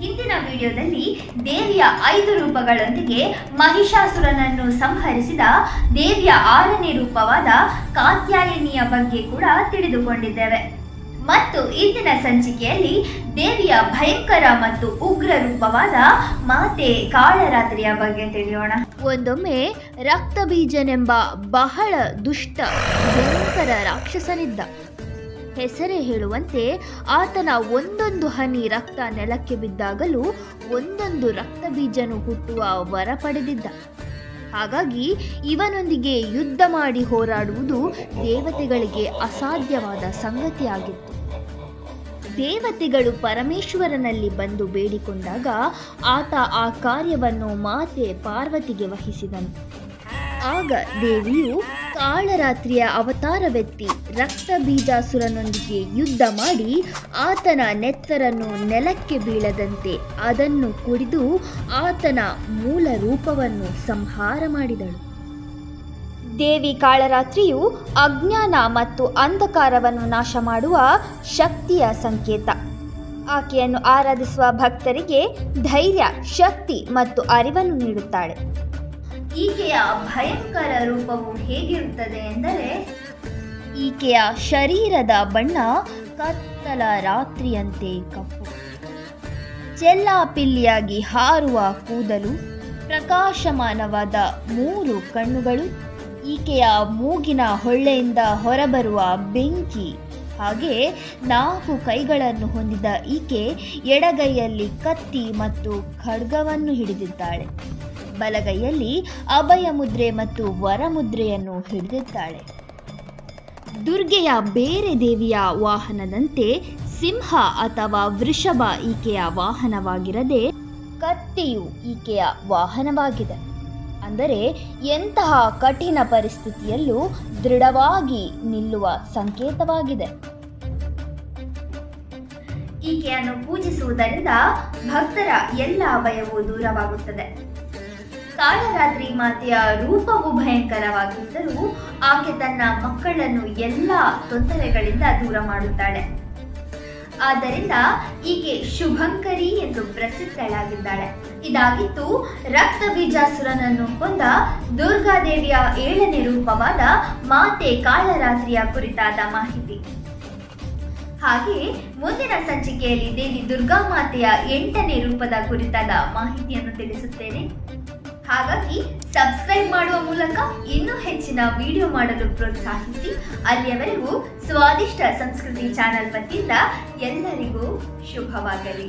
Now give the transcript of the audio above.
ಹಿಂದಿನ ವಿಡಿಯೋದಲ್ಲಿ ದೇವಿಯ ಐದು ರೂಪಗಳೊಂದಿಗೆ ಮಹಿಷಾಸುರನನ್ನು ಸಂಹರಿಸಿದ ದೇವಿಯ ಆರನೇ ರೂಪವಾದ ಕಾತ್ಯಾಯಿನಿಯ ಬಗ್ಗೆ ಕೂಡ ತಿಳಿದುಕೊಂಡಿದ್ದೇವೆ. ಮತ್ತು ಇಂದಿನ ಸಂಚಿಕೆಯಲ್ಲಿ ದೇವಿಯ ಭಯಂಕರ ಮತ್ತು ಉಗ್ರ ರೂಪವಾದ ಮಾತೆ ಕಾಳರಾತ್ರಿಯ ಬಗ್ಗೆ ತಿಳಿಯೋಣ. ಒಂದೊಮ್ಮೆ ರಕ್ತಬೀಜನೆಂಬ ಬಹಳ ದುಷ್ಟ ಭಯಂಕರ ರಾಕ್ಷಸನಿದ್ದ. ಹೆಸರೇ ಹೇಳುವಂತೆ ಆತನ ಒಂದೊಂದು ಹನಿ ರಕ್ತ ನೆಲಕ್ಕೆ ಬಿದ್ದಾಗಲೂ ಒಂದೊಂದು ರಕ್ತ ಬೀಜನು ಹುಟ್ಟುವ ವರ ಪಡೆದಿದ್ದ. ಹಾಗಾಗಿ ಇವನೊಂದಿಗೆ ಯುದ್ಧ ಮಾಡಿ ಹೋರಾಡುವುದು ದೇವತೆಗಳಿಗೆ ಅಸಾಧ್ಯವಾದ ಸಂಗತಿಯಾಗಿತ್ತು. ದೇವತೆಗಳು ಪರಮೇಶ್ವರನಲ್ಲಿ ಬಂದು ಬೇಡಿಕೊಂಡಾಗ ಆತ ಆ ಕಾರ್ಯವನ್ನು ಮಾತೆ ಪಾರ್ವತಿಗೆ ವಹಿಸಿದನು. ಆಗ ದೇವಿಯು ಕಾಳರಾತ್ರಿಯ ಅವತಾರವೆತ್ತಿ ರಕ್ತ ಬೀಜಾಸುರನೊಂದಿಗೆ ಯುದ್ಧ ಮಾಡಿ ಆತನ ನೆತ್ತರನ್ನು ನೆಲಕ್ಕೆ ಬೀಳದಂತೆ ಅದನ್ನು ಕುಡಿದು ಆತನ ಮೂಲ ರೂಪವನ್ನು ಸಂಹಾರ ಮಾಡಿದಳು. ದೇವಿ ಕಾಳರಾತ್ರಿಯು ಅಜ್ಞಾನ ಮತ್ತು ಅಂಧಕಾರವನ್ನು ನಾಶ ಮಾಡುವ ಶಕ್ತಿಯ ಸಂಕೇತ. ಆಕೆಯನ್ನು ಆರಾಧಿಸುವ ಭಕ್ತರಿಗೆ ಧೈರ್ಯ, ಶಕ್ತಿ ಮತ್ತು ಅರಿವನ್ನು ನೀಡುತ್ತಾಳೆ. ಈಕೆಯ ಭಯಂಕರ ರೂಪವು ಹೇಗಿರುತ್ತದೆ ಎಂದರೆ, ಈಕೆಯ ಶರೀರದ ಬಣ್ಣ ಕತ್ತಲ ರಾತ್ರಿಯಂತೆ ಕಪ್ಪು. ಚೆಲ್ಲಾಪಿಲ್ಲಿಯಾಗಿ ಹಾರುವ ಕೂದಲು ಪ್ರಕಾಶಮಾನವಾದ ಮೂರು ಕಣ್ಣುಗಳು, ಈಕೆಯ ಮೂಗಿನ ಹೊಳ್ಳೆಯಿಂದ ಹೊರಬರುವ ಬೆಂಕಿ ಹಾಗೆ ನಾಲ್ಕು ಕೈಗಳನ್ನು ಹೊಂದಿದ ಈಕೆ ಎಡಗೈಯಲ್ಲಿ ಕತ್ತಿ ಮತ್ತು ಖಡ್ಗವನ್ನು ಹಿಡಿದಿದ್ದಾಳೆ. ಬಲಗೈಯಲ್ಲಿ ಅಭಯ ಮುದ್ರೆ ಮತ್ತು ವರಮುದ್ರೆಯನ್ನು ಹಿಡಿದಿದ್ದಾಳೆ. ದುರ್ಗೆಯ ಬೇರೆ ದೇವಿಯ ವಾಹನದಂತೆ ಸಿಂಹ ಅಥವಾ ವೃಷಭ ಈಕೆಯ ವಾಹನವಾಗಿರದೆ ಕತ್ತಿಯು ಈಕೆಯ ವಾಹನವಾಗಿದೆ. ಅಂದರೆ ಎಂತಹ ಕಠಿಣ ಪರಿಸ್ಥಿತಿಯಲ್ಲೂ ದೃಢವಾಗಿ ನಿಲ್ಲುವ ಸಂಕೇತವಾಗಿದೆ. ಈಕೆಯನ್ನು ಪೂಜಿಸುವುದರಿಂದ ಭಕ್ತರ ಎಲ್ಲ ಭಯವೂ ದೂರವಾಗುತ್ತದೆ. ಕಾಳರಾತ್ರಿ ಮಾತೆಯ ರೂಪವು ಭಯಂಕರವಾಗಿದ್ದರೂ ಆಕೆ ತನ್ನ ಮಕ್ಕಳನ್ನು ಎಲ್ಲ ತೊಂದರೆಗಳಿಂದ ದೂರ ಮಾಡುತ್ತಾಳೆ. ಆದ್ದರಿಂದ ಈಕೆ ಶುಭಂಕರಿ ಎಂದು ಪ್ರಸಿದ್ಧಳಾಗಿದ್ದಾಳೆ. ಇದಾಗಿತ್ತು ರಕ್ತ ಬೀಜಾಸುರನನ್ನು ಕೊಂದ ದುರ್ಗಾದೇವಿಯ ಏಳನೇ ರೂಪವಾದ ಮಾತೆ ಕಾಳರಾತ್ರಿಯ ಕುರಿತಾದ ಮಾಹಿತಿ. ಹಾಗೆ ಮುಂದಿನ ಸಂಚಿಕೆಯಲ್ಲಿ ದೇವಿ ದುರ್ಗಾ ಮಾತೆಯ ಎಂಟನೇ ರೂಪದ ಕುರಿತಾದ ಮಾಹಿತಿಯನ್ನು ತಿಳಿಸುತ್ತೇನೆ. ಹಾಗಾಗಿ ಸಬ್ಸ್ಕ್ರೈಬ್ ಮಾಡುವ ಮೂಲಕ ಇನ್ನೂ ಹೆಚ್ಚಿನ ವಿಡಿಯೋ ಮಾಡಲು ಪ್ರೋತ್ಸಾಹಿಸಿ. ಅಲ್ಲಿಯವರೆಗೂ ಸ್ವಾದಿಷ್ಟ ಸಂಸ್ಕೃತಿ ಚಾನೆಲ್ ವತಿಯಿಂದ ಎಲ್ಲರಿಗೂ ಶುಭವಾಗಲಿ.